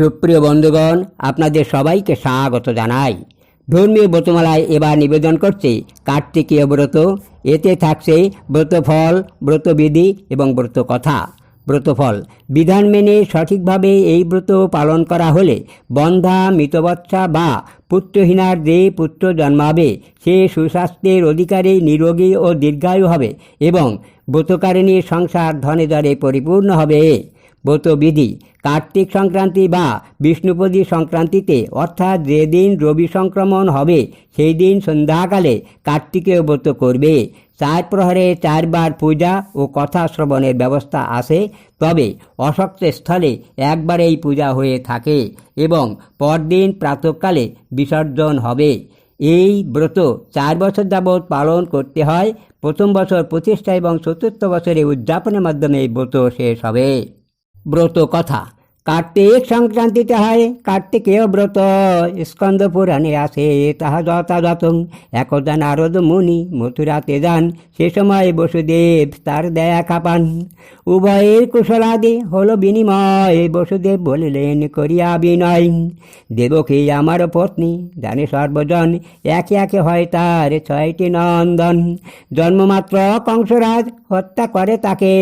সুপ্রিয় বন্ধুগণ, আপনাদের সবাইকে স্বাগত জানাই। ধর্মীয় ব্রতমালায় এবার নিবেদন করছে, কার্তিকীয় ব্রত। এতে থাকছে ব্রতফল, ব্রতবিধি এবং ব্রত কথা ব্রতফল, বিধান মেনে সঠিকভাবে এই ব্রত পালন করা হলে বন্ধা, মৃতবচ্ছা বা পুত্রহীনার যে পুত্র জন্মাবে, সে সুস্বাস্থ্যের অধিকারী, নিরোগী ও দীর্ঘায়ু হবে এবং ব্রতকারিণীর সংসার ধনে ধরে পরিপূর্ণ হবে। ব্রতবিধি কার্তিক সংক্রান্তি বা বিষ্ণুপদী সংক্রান্তিতে, অর্থাৎ যেদিন রবি সংক্রমণ হবে সেই দিন সন্ধ্যাকালে কার্তিকেয় ব্রত করবে। চার প্রহরে চারবার পূজা ও কথা শ্রবণের ব্যবস্থা আছে, তবে অশক্ত স্থলে একবার এই পূজা হয়ে থাকে এবং পরদিন প্রাতকালে বিসর্জন হবে। এই ব্রত চার বছর যাবৎ পালন করতে হয়। প্রথম বছর প্রতিষ্ঠা এবং চতুর্থ বছরে উদযাপনের মাধ্যমে এই ব্রত শেষ হবে। ব্রত কথা। কার্তিক সংক্রান্তিতে হয়, কার্তিকেয় ব্রত। স্কন্দ পুরাণে আসে, তাহা যথাযথ। একদা নারদ মুনি মথুরাতে যান, সে সময় বসুদেব তার দেয়া খাপান। উভয়ের কুশলাদি হল বিনিময়, বসুদেব বলিলেন, করিয়া বিনয়। দেবকী আমার পত্নী জানে সর্বজন, একে একে হয় তার ছয়টি নন্দন। জন্মমাত্র কংসরাজ হত্যা করে তাকে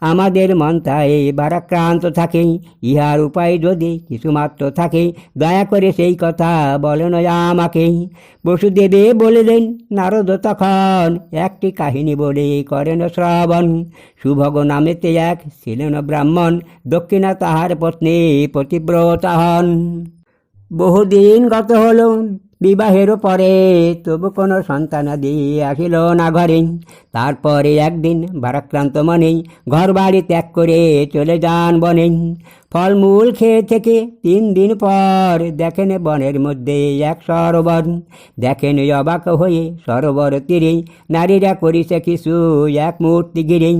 আমাদের মন তাই বারাক্রান্ত থাকে। ইহার উপায় যদি কিছুমাত্র থাকে, দয়া করে সেই কথা বলেন আমাকে। বসুদেবে বলিলেন, নারদ, তখন একটি কাহিনী বলে করেন শ্রবণ। সুভগ নামেতে এক ছিলেন ব্রাহ্মণ, দক্ষিণা তাহার পত্নী পতিব্রতা হন। বহুদিন গত হল বিবাহের পরে তবু কোনো সন্তানাদি আসিল না ঘরে। তারপরে একদিন ভারাক্রান্ত মনে ঘর বাড়ি ত্যাগ করে চলে যান বনে। ফলমূল খেয়ে থেকে তিন দিন পর দেখেন বনের মধ্যে এক সরোবর। দেখেন অবাক হয়ে সরোবর তীরে নারীরা করিছে কিছু এক মূর্তি গিরে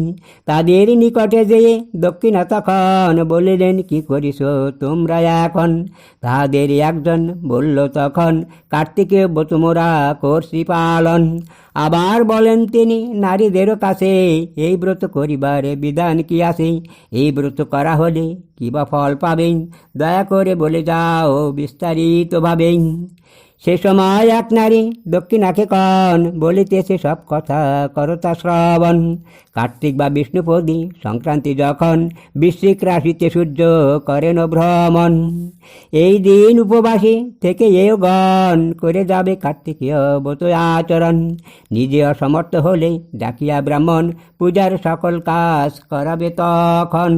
তাদের নিকটে যেয়ে দক্ষিণা তখন বলিলেন, কি করিস তোমরা এখন? তাহাদের একজন বলল, তখন কার্তিকে তোমরা করছি পালন আবার বলেন তিনি নারীদেরও কাছে এই ব্রত করিবার বিধান কি আছে? এই ব্রত করা হলে কিবা ফল পাবেন? দয়া করে বলে যাও বিস্তারিতভাবে। সে সময় এক নারী দক্ষিণাকে কন বলিতেছে সব কথা করতা শ্রবণ। কার্তিক বা বিষ্ণুপদী সংক্রান্তি যখন বৃশ্চিক রাশিতে সূর্য করেন ভ্রমণ, এই দিন উপবাসী থেকে এও গণ করে যাবে কার্তিকীয় ব্রত আচরণ। নিজে অসমর্থ হলে ডাকিয়া ব্রাহ্মণ পূজার সকল কাজ করাবে তখন।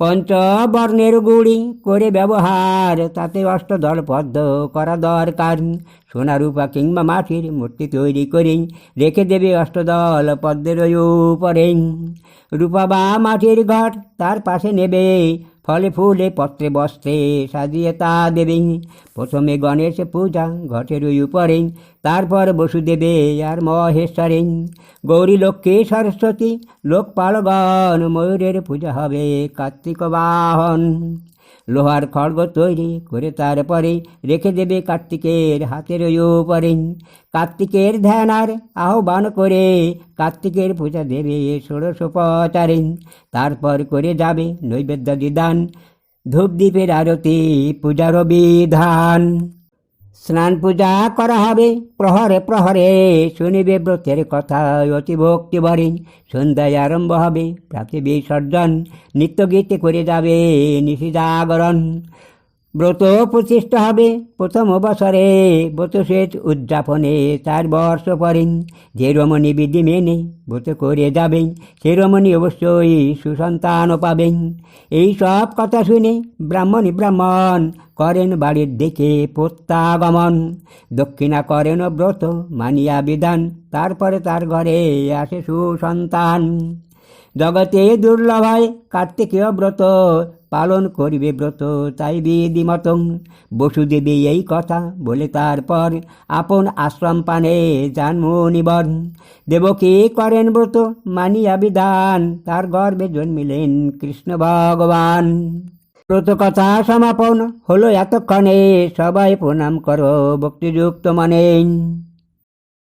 পঞ্চবর্ণের গুড়ি করে ব্যবহার, তাতে অষ্টদল পদ্ম করা দরকার। সোনা রূপা কিংবা মাটির মূর্তি তৈরি করে, রেখে দেবে অষ্টদল পদ্মের উপরে। রূপা বা মাটির ঘট তার পাশে নেবে ফলে ফুলে পত্রে বস্ত্রে সাজিয়ে তা দেবেন। প্রথমে গণেশ পূজা, ঘটের উপরে, তারপর বসুদেবে আর মহেশ্বরে। গৌরী লক্ষ্মী সরস্বতী লোকপালগণ ময়ূরের পূজা হবে কার্তিক বাহন। লোহার খড়গ তৈরি করে তারপরে রেখে দেবে কার্তিকের হাতের উপরে। কার্তিকের ধ্যান আর আহ্বান করে কার্তিকের পূজা দেবে ষোড়শোপচারে তারপর করে যাবে নৈবেদ্য দিদান ধূপদ্বীপের আরতি, পূজার বিধান স্নান পূজা করা হবে। প্রহরে প্রহরে শুনিবে ব্রতের কথা। অতি ভক্তি ভরে সন্ধ্যায় আরম্ভ হবে। প্রাতে বিসর্জন নিত্য গীতে করে যাবে নিশি জাগরণ ব্রত প্রতিষ্ঠা হবে। প্রথম বছরে ব্রত শেষ উদযাপনে চার বর্ষ পরে যে রমণী বিধি মেনে ব্রত করে যাবেন সে রমণী অবশ্যই সুসন্তানও পাবেন। এই সব কথা শুনে ব্রাহ্মণী ব্রাহ্মণ করেন বাড়ির দিকে প্রত্যাগমন। দক্ষিণা করেন ব্রত, মানিয়া বিধান, তারপরে তার ঘরে আসে সুসন্তান। জগতে দুর্লভ হয় কার্তিকীয় ব্রত, পালন করিবে ব্রত, তাই বিধিমতং। বসুদেবী এই কথা বলে তারপর আপন আশ্রম পানে যান মুনিবর দেবকী করেন ব্রত, মানিয়া বিধান, তার গর্বে জন্মিলেন কৃষ্ণ ভগবান। কথা সমাপন হলো এতক্ষণে। সবাই প্রণাম করো ভক্তিযুক্ত মানে